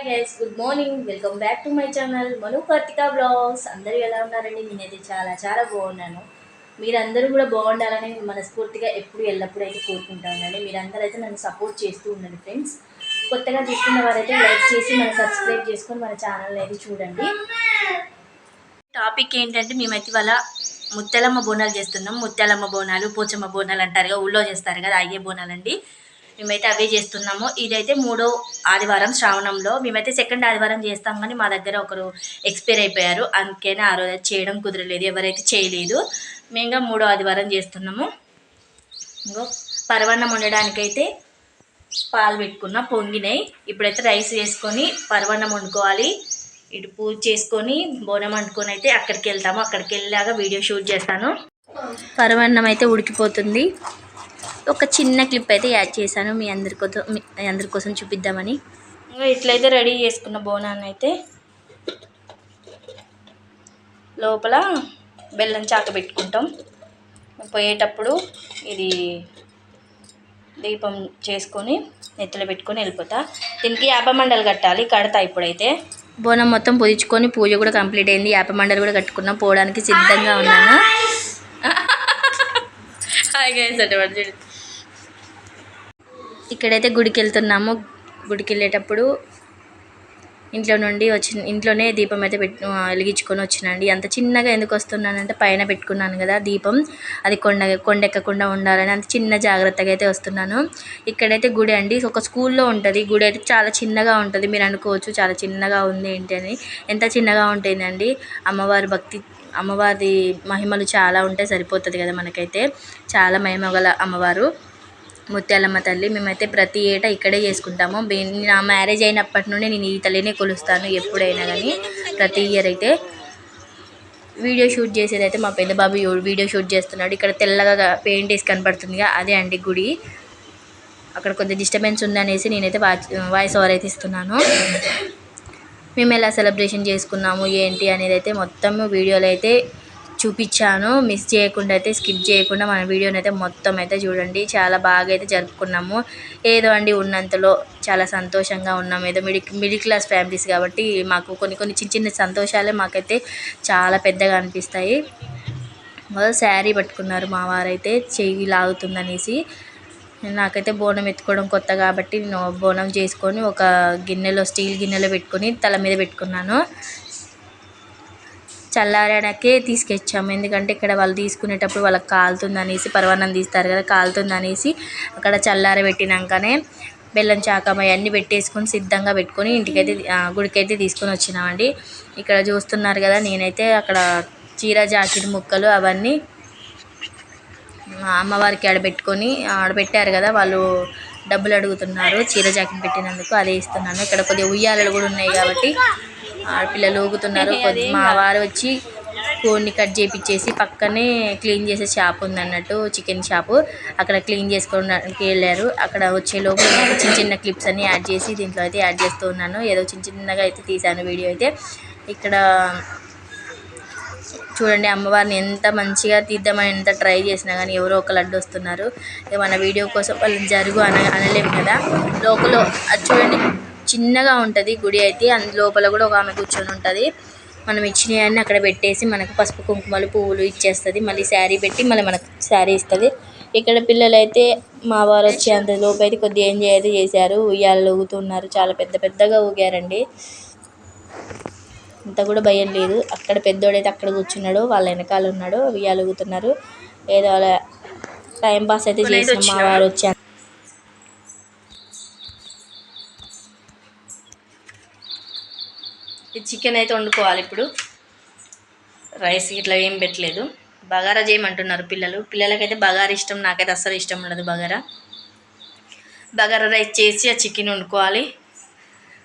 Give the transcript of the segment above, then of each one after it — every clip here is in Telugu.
Hi guys good morning welcome back to my channel Manu Karthika blogs అందరూ ఎలా ఉన్నారండి? నేనైతే చాలా చాలా బాగున్నాను. మీరందరూ కూడా బాగుండాలని మనస్ఫూర్తిగా ఎప్పుడు ఎల్లప్పుడూ అయితే కోరుకుంటానండి మీరందరూ అయితే నన్ను సపోర్ట్ చేస్తూ ఉండండి ఫ్రెండ్స్ కొత్తగా చూస్తున్న వారైతే లైక్ చేసి మన సబ్స్క్రైబ్ చేసుకొని మన ఛానల్ అయితే చూడండి. టాపిక్ ఏంటంటే మేమైతే వాళ్ళ ముత్యాలమ్మ బోనాలు చేస్తున్నాం. ముత్యాలమ్మ బోనాలు పోచమ్మ బోనాలు అంటారు కదా ఊళ్ళో చేస్తారు కదా అయ్యే బోనాలండి. మేమైతే అవే చేస్తున్నాము. ఇదైతే మూడో ఆదివారం శ్రావణంలో. మేమైతే సెకండ్ ఆదివారం చేస్తాం కానీ మా దగ్గర ఒకరు ఎక్స్పైర్ అయిపోయారు. అందుకనే ఆ రోజు చేయడం కుదరలేదు. ఎవరైతే చేయలేదు మేము మూడో ఆదివారం చేస్తున్నాము. ఇంకో పరవన్నం వండడానికైతే పాలు పెట్టుకున్న పొంగినాయి ఇప్పుడైతే రైస్ వేసుకొని పరవన్నం వండుకోవాలి. ఇటు పూజ చేసుకొని బోనం వండుకొని అయితే అక్కడికి వెళ్తాము. అక్కడికి వెళ్ళాక వీడియో షూట్ చేస్తాను. పరవన్నం అయితే ఉడికిపోతుంది. ఒక చిన్న క్లిప్ అయితే యాడ్ చేశాను మీ అందరి కోసం మీ అందరి కోసం చూపిద్దామని. ఇంకా ఇట్లయితే రెడీ చేసుకున్న బోనాన్ని అయితే లోపల బెల్లం చాక పెట్టుకుంటాం. పోయేటప్పుడు ఇది దీపం చేసుకొని నెత్తిలో పెట్టుకొని వెళ్ళిపోతా. దీనికి యాపమండలు కట్టాలి కడతా ఇప్పుడైతే. బోనం మొత్తం పొదిచుకొని పూజ కూడా కంప్లీట్ అయింది. యాపమండలు కూడా కట్టుకున్నాం. పోవడానికి సిద్ధంగా ఉన్నాను. హాయ్ గైస్ అంటే వాడు చూడు. ఇక్కడైతే గుడికి వెళ్తున్నాము గుడికి వెళ్ళేటప్పుడు ఇంట్లో నుండి వచ్చి ఇంట్లోనే దీపం అయితే పెట్టు వెలిగించుకొని వచ్చినండి. అంత చిన్నగా ఎందుకు వస్తున్నానంటే పైన పెట్టుకున్నాను కదా దీపం. అది కొండ కొండెక్కకుండా ఉండాలని అంత చిన్న జాగ్రత్తగా అయితే వస్తున్నాను. ఇక్కడైతే గుడి అండి. ఒక స్కూల్లో ఉంటుంది. గుడి అయితే చాలా చిన్నగా ఉంటుంది. మీరు అనుకోవచ్చు చాలా చిన్నగా ఉంది ఏంటి అని. ఎంత చిన్నగా ఉంటుందండి అమ్మవారి భక్తి అమ్మవారి మహిమలు చాలా ఉంటే సరిపోతుంది కదా మనకైతే. చాలా మహిమ గల అమ్మవారు. ముత్యాలమ్మ తల్లి మేమైతే ప్రతి ఏటా ఇక్కడే చేసుకుంటాము. నా మ్యారేజ్ అయినప్పటి నుండి నేను ఈ తల్లినే కొలుస్తాను ఎప్పుడైనా కానీ ప్రతి ఇయర్ అయితే వీడియో షూట్ చేసేది అయితే మా పెద్ద బాబు వీడియో షూట్ చేస్తున్నాడు. ఇక్కడ తెల్లగా పెయింట్ వేసి కనపడుతుందిగా అదే అండి గుడి. అక్కడ కొద్దిగా డిస్టర్బెన్స్ ఉందనేసి నేనైతే వాచ్ వాయిస్ ఓవర్ అయితే ఇస్తున్నాను. మేము ఎలా సెలబ్రేషన్ చేసుకున్నాము ఏంటి అనేది అయితే మొత్తం వీడియోలో అయితే చూపించాను. మిస్ చేయకుండా అయితే స్కిప్ చేయకుండా మన వీడియోని అయితే మొత్తం అయితే చూడండి. చాలా బాగా అయితే జరుపుకున్నాము. ఏదో అండి ఉన్నంతలో చాలా సంతోషంగా ఉన్నాము ఏదో మిడిల్ మిడిల్ క్లాస్ ఫ్యామిలీస్ కాబట్టి మాకు కొన్ని కొన్ని చిన్న చిన్న సంతోషాలే మాకైతే చాలా పెద్దగా అనిపిస్తాయి. శారీ పట్టుకున్నారు మా వారైతే చెయ్యి లాగుతుందనేసి. నాకైతే బోనం ఎత్తుకోవడం కొత్త కాబట్టి నేను బోనం చేసుకొని ఒక గిన్నెలో స్టీల్ గిన్నెలో పెట్టుకొని తల మీద పెట్టుకున్నాను. చల్లారడానికే తీసుకొచ్చాము. ఎందుకంటే ఇక్కడ వాళ్ళు తీసుకునేటప్పుడు వాళ్ళకి కాలుతుంది అనేసి పరవాన్నం తీస్తారు కదా కాలుతుంది అనేసి అక్కడ చల్లారబెట్టినాకనే బెల్లం చాకం అవన్నీ పెట్టేసుకొని సిద్ధంగా పెట్టుకొని ఇంటికైతే గుడికైతే తీసుకొని వచ్చినామండి. ఇక్కడ చూస్తున్నారు కదా నేనైతే అక్కడ చీర జాకెట్ ముక్కలు అవన్నీ అమ్మవారికి ఆడబెట్టుకొని ఆడబెట్టారు కదా వాళ్ళు డబ్బులు అడుగుతున్నారు. చీర జాకెట్ పెట్టినందుకు అదే ఇస్తున్నాను. ఇక్కడ కొద్దిగా ఉయ్యాలలు కూడా ఉన్నాయి కాబట్టి ఆడపిల్లలు ఊగుతున్నారు. మా వారు వచ్చి కోడిని కట్ చేపిచ్చేసి పక్కనే క్లీన్ చేసే షాప్ ఉంది అన్నట్టు చికెన్ షాపు. అక్కడ క్లీన్ చేసుకోవడానికి వెళ్ళారు. అక్కడ వచ్చే లోపు నేను చిన్న చిన్న క్లిప్స్ అన్ని యాడ్ చేసి దీంట్లో అయితే యాడ్ చేస్తూ ఉన్నాను. ఏదో చిన్న చిన్నగా అయితే తీశాను వీడియో అయితే. ఇక్కడ చూడండి అమ్మవారిని ఎంత మంచిగా తీద్దామని ఎంత ట్రై చేసినా కానీ ఎవరో ఒకరు అడ్డు వస్తున్నారు. మన వీడియో కోసం వాళ్ళని జరుగు అన అనలేము కదా. లోపల అది చూడండి. చిన్నగా ఉంటుంది గుడి అయితే. అందు లోపల కూడా ఒక ఆమె కూర్చొని ఉంటుంది. మనం ఇచ్చినవన్నీ అక్కడ పెట్టేసి మనకు పసుపు కుంకుమలు పువ్వులు ఇచ్చేస్తుంది. మళ్ళీ శారీ పెట్టి మళ్ళీ మనకు శారీ ఇస్తుంది. ఇక్కడ పిల్లలు అయితే మా వారు వచ్చే అంత లోపు అయితే కొద్దిగా ఎంజాయ్ అయితే చేశారు. ఉయ్యాలు ఊగుతున్నారు. చాలా పెద్ద పెద్దగా ఊగారండి. ఇంత కూడా భయం లేదు. అక్కడ పెద్దోడైతే అక్కడ కూర్చున్నాడు. వాళ్ళ వెనకాల ఉన్నాడు. ఉయ్యాలు ఊగుతున్నారు. ఏదో టైం పాస్ అయితే చేసిన మా వారు వచ్చారు ఈ చికెన్ అయితే వండుకోవాలి ఇప్పుడు. రైస్ ఇట్లా ఏం పెట్టలేదు. బగారా చేయమంటున్నారు పిల్లలు. పిల్లలకైతే బగారా ఇష్టం నాకైతే అస్సలు ఇష్టం ఉండదు బగారా. బగారా రైస్ చేసి ఆ చికెన్ వండుకోవాలి.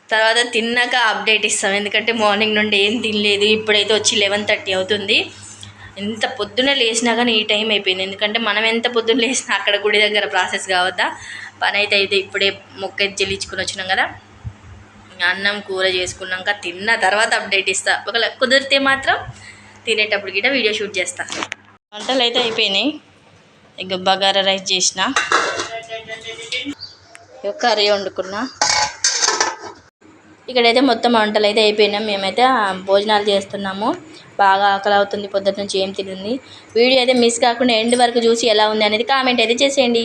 తర్వాత తిన్నాక అప్డేట్ ఇస్తాం. ఎందుకంటే మార్నింగ్ నుండి ఏం తినలేదు. ఇప్పుడైతే వచ్చి లెవెన్ థర్టీ అవుతుంది. ఎంత పొద్దున లేచినా కానీ ఈ టైం అయిపోయింది. ఎందుకంటే మనం ఎంత పొద్దున్న లేచినా అక్కడ గుడి దగ్గర ప్రాసెస్ కావద్దా? పని అయితే అయితే ఇప్పుడే మొక్క అయితే చెల్లించుకుని వచ్చినాం కదా. అన్నం కూర చేసుకున్నాక తిన్న తర్వాత అప్డేట్ ఇస్తా. ఒకవేళ కుదిరితే మాత్రం తినేటప్పుడు గిట్ట వీడియో షూట్ చేస్తా. వంటలు అయితే అయిపోయినాయి. ఇక బగారా రైస్ చేసిన. కర్రీ వండుకున్నా. ఇక్కడైతే మొత్తం వంటలు అయితే అయిపోయినాం మేమైతే భోజనాలు చేస్తున్నాము. బాగా ఆకలి అవుతుంది పొద్దున్న నుంచి ఏం తినంది వీడియో అయితే మిస్ కాకుండా ఎండ్ వరకు చూసి ఎలా ఉంది అనేది కామెంట్ అయితే చేసేయండి.